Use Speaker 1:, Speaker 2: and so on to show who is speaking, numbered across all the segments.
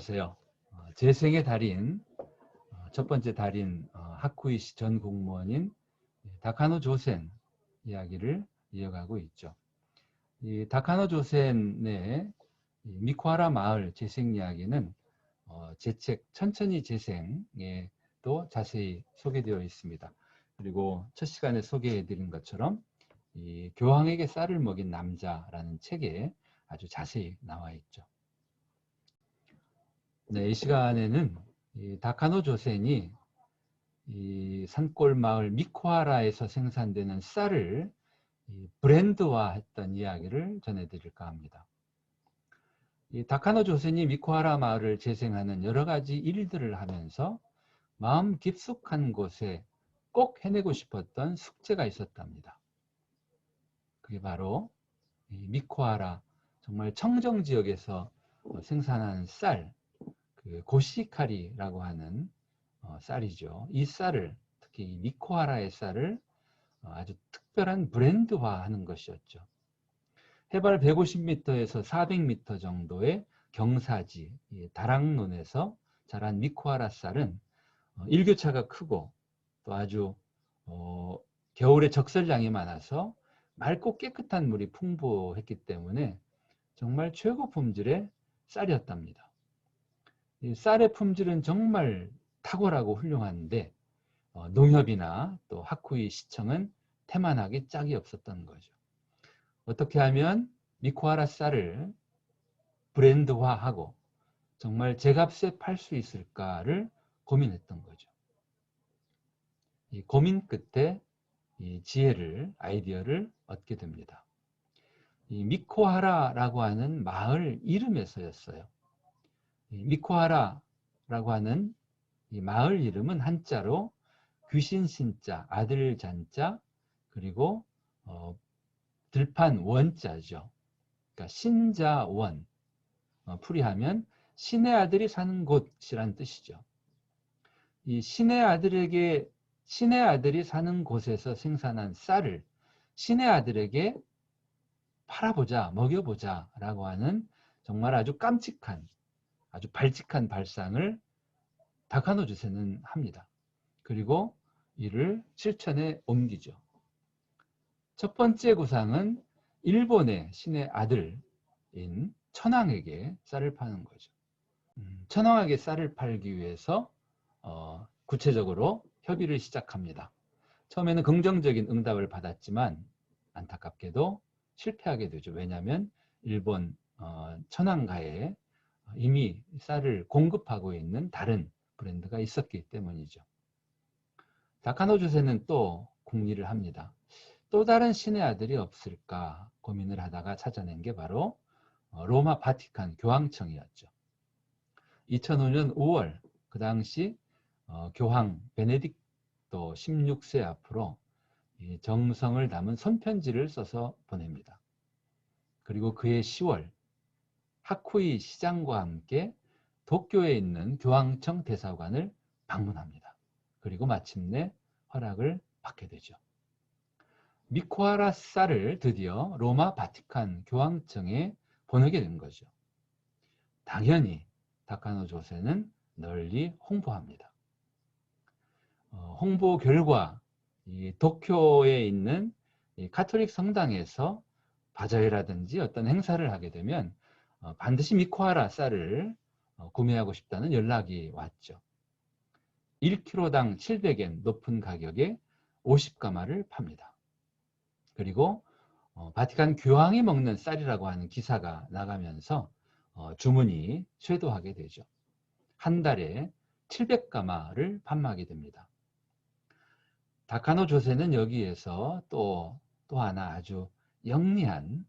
Speaker 1: 안녕하세요. 어, 재생의 달인, 어, 첫 번째 달인 어, 하쿠이시 전 공무원인 다카노 조센 이야기를 이어가고 있죠. 이 다카노 조센의 미코하라 마을 재생 이야기는 어, 제책 천천히 재생에 또 자세히 소개되어 있습니다. 그리고 첫 시간에 소개해 드린 것처럼 이 교황에게 쌀을 먹인 남자라는 책에 아주 자세히 나와 있죠. 네, 이 시간에는 이 다카노 조센이 이 산골 마을 미코하라에서 생산되는 쌀을 브랜드화했던 이야기를 전해드릴까 합니다. 이 다카노 조센이 미코하라 마을을 재생하는 여러 가지 일들을 하면서 마음 깊숙한 곳에 꼭 해내고 싶었던 숙제가 있었답니다. 그게 바로 미코하라 정말 청정 지역에서 생산한 쌀, 그 고시카리라고 하는 어, 쌀이죠. 이 쌀을 특히 이 미코하라의 쌀을 어, 아주 특별한 브랜드화하는 것이었죠. 해발 150m에서 400m 정도의 경사지 다락론에서 자란 미코하라 쌀은 어, 일교차가 크고 또 아주 어, 겨울에 적설량이 많아서 맑고 깨끗한 물이 풍부했기 때문에 정말 최고 품질의 쌀이었답니다. 쌀의 품질은 정말 탁월하고 훌륭한데 어, 농협이나 또 하쿠이 시청은 태만하게 짝이 없었던 거죠. 어떻게 하면 미코하라 쌀을 브랜드화하고 정말 제값에 팔 수 있을까를 고민했던 거죠. 이 고민 끝에 이 지혜를 아이디어를 얻게 됩니다. 이 미코하라라고 하는 마을 이름에서였어요. 미코하라라고 하는 이 마을 이름은 한자로 귀신 신자, 아들 잔자, 그리고 어, 들판 원자죠. 그러니까 신자원. 어, 풀이하면 신의 아들이 사는 곳이란 뜻이죠. 이 신의 아들에게 신의 아들이 사는 곳에서 생산한 쌀을 신의 아들에게 팔아보자, 먹여보자 라고 하는 정말 아주 깜찍한 아주 발칙한 발상을 다카노 주세는 합니다. 그리고 이를 실천에 옮기죠. 첫 번째 구상은 일본의 신의 아들인 천황에게 쌀을 파는 거죠. 음, 천황에게 쌀을 팔기 위해서 어, 구체적으로 협의를 시작합니다. 처음에는 긍정적인 응답을 받았지만 안타깝게도 실패하게 되죠. 왜냐하면 일본 어, 천황가에 이미 쌀을 공급하고 있는 다른 브랜드가 있었기 때문이죠. 다카노 주세는 또 궁리를 합니다. 또 다른 신의 아들이 없을까 고민을 하다가 찾아낸 게 바로 어, 로마 바티칸 교황청이었죠. 2005년 5월 그 당시 어, 교황 베네딕토 16세 앞으로 정성을 담은 손편지를 써서 보냅니다. 그리고 그해 10월 하쿠이 시장과 함께 도쿄에 있는 교황청 대사관을 방문합니다. 그리고 마침내 허락을 받게 되죠. 미코하라 쌀을 드디어 로마 바티칸 교황청에 보내게 된 거죠. 당연히 다카노 조세는 널리 홍보합니다. 어, 홍보 결과 이 도쿄에 있는 이 카톨릭 성당에서 바자회라든지 어떤 행사를 하게 되면 어, 반드시 미코하라 쌀을 어, 구매하고 싶다는 연락이 왔죠. 1kg당 700엔 높은 가격에 50가마를 팝니다. 그리고 어, 바티칸 교황이 먹는 쌀이라고 하는 기사가 나가면서 주문이 쇄도하게 되죠. 한 달에 700가마를 판매하게 됩니다. 다카노 조세는 여기에서 또, 또 하나 아주 영리한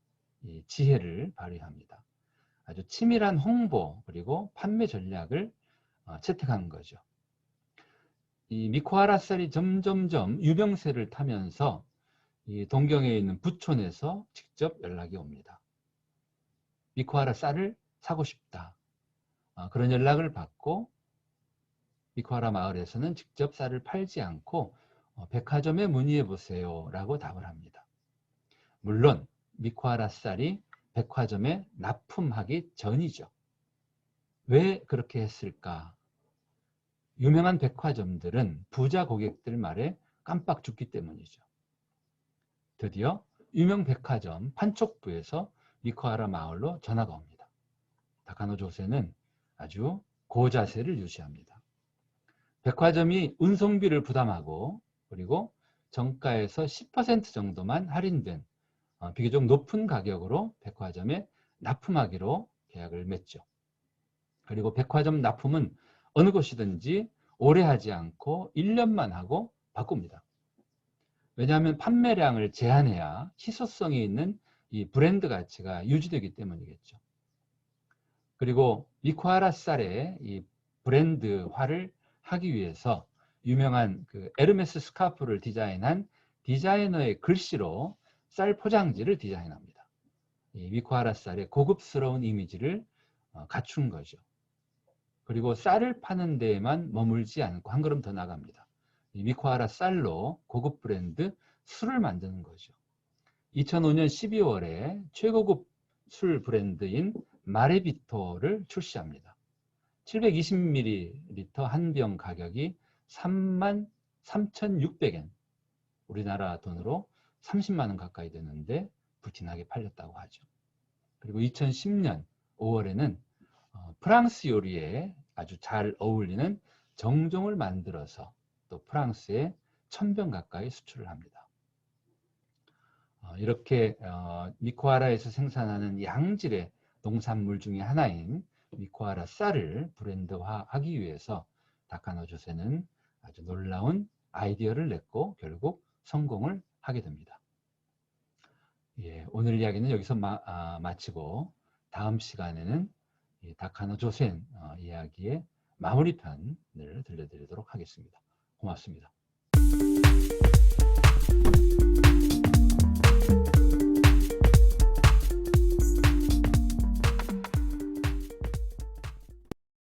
Speaker 1: 지혜를 발휘합니다. 아주 치밀한 홍보 그리고 판매 전략을 어, 채택한 거죠. 이 미코하라 쌀이 점점점 유병세를 타면서 이 동경에 있는 부촌에서 직접 연락이 옵니다. 미코하라 쌀을 사고 싶다. 어, 그런 연락을 받고 미코하라 마을에서는 직접 쌀을 팔지 않고 어, 백화점에 문의해 보세요 라고 답을 합니다. 물론 미코하라 쌀이 백화점에 납품하기 전이죠. 왜 그렇게 했을까? 유명한 백화점들은 부자 고객들 말에 깜빡 죽기 때문이죠. 드디어 유명 백화점 판촉부에서 미코하라 마을로 전화가 옵니다. 다카노 조세는 아주 고자세를 유지합니다. 백화점이 운송비를 부담하고 그리고 정가에서 10% 정도만 할인된 어, 비교적 높은 가격으로 백화점에 납품하기로 계약을 맺죠. 그리고 백화점 납품은 어느 곳이든지 오래 하지 않고 1년만 하고 바꿉니다. 왜냐하면 판매량을 제한해야 희소성이 있는 이 브랜드 가치가 유지되기 때문이겠죠. 그리고 미코하라 쌀의 이 브랜드화를 하기 위해서 유명한 그 에르메스 스카프를 디자인한 디자이너의 글씨로 쌀 포장지를 디자인합니다. 이 미코하라 쌀의 고급스러운 이미지를 어, 갖춘 거죠. 그리고 쌀을 파는 데에만 머물지 않고 한 걸음 더 나갑니다. 이 미코하라 쌀로 고급 브랜드 술을 만드는 거죠. 2005년 12월에 최고급 술 브랜드인 마레비토를 출시합니다. 720ml 한 병 가격이 3만 3,600엔 우리나라 돈으로 30만 원 가까이 되는데 불티나게 팔렸다고 하죠. 그리고 2010년 5월에는 어, 프랑스 요리에 아주 잘 어울리는 정종을 만들어서 또 프랑스에 천병 가까이 수출을 합니다. 어, 이렇게 어, 미코하라에서 생산하는 양질의 농산물 중에 하나인 미코하라 쌀을 브랜드화하기 위해서 다카노 조세는 아주 놀라운 아이디어를 냈고 결국 성공을 하게 됩니다. 예, 오늘 이야기는 여기서 마, 아, 마치고 다음 시간에는 이 다카노 조센 어, 이야기의 마무리편을 들려드리도록 하겠습니다. 고맙습니다.